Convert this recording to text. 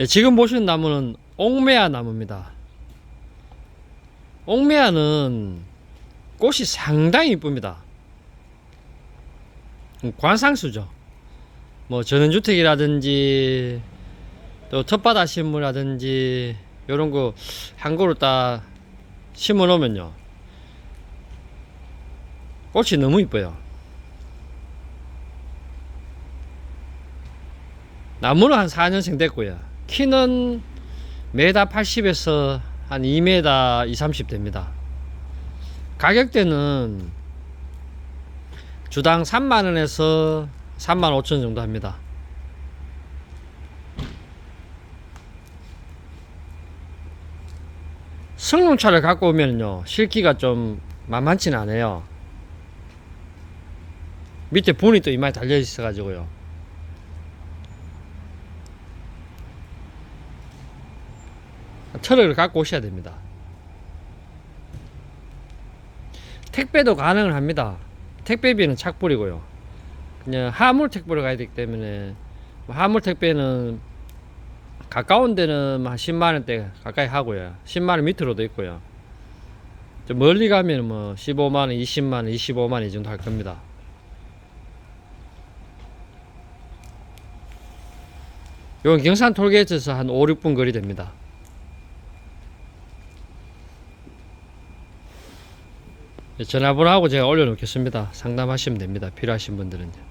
예, 지금 보시는 나무는 옥매화 나무입니다. 옥매화는 꽃이 상당히 이쁩니다. 음, 관상수죠. 뭐 전원주택이라든지 또 텃바다 식물이라든지 이런 거 한 그루 딱 심어 놓으면요. 꽃이 너무 이뻐요. 나무는 한 4년생 됐고요. 키는 메다 80에서 한 2m 2, 30 됩니다. 가격대는 주당 3만원에서 3만 5천 정도 합니다. 성룡차를 갖고 오면요 실기가 좀 만만치는 않아요. 밑에 분이 또 이마에 달려 있어 가지고요. 트럭을 갖고 오셔야 됩니다. 택배도 가능을 합니다. 택배비는 착불이고요. 그냥 화물 택배로 가야 되기 때문에 뭐 화물 택배는 가까운 데는 한 10만 원대 가까이 하고요. 10만 원 밑으로도 있고요. 좀 멀리 가면 뭐 15만 원, 20만 원, 25만 원 이 정도 할 겁니다. 요건 경산 톨게이트에서 한 5, 6분 거리 됩니다. 전화번호하고 제가 올려놓겠습니다. 상담하시면 됩니다. 필요하신 분들은요.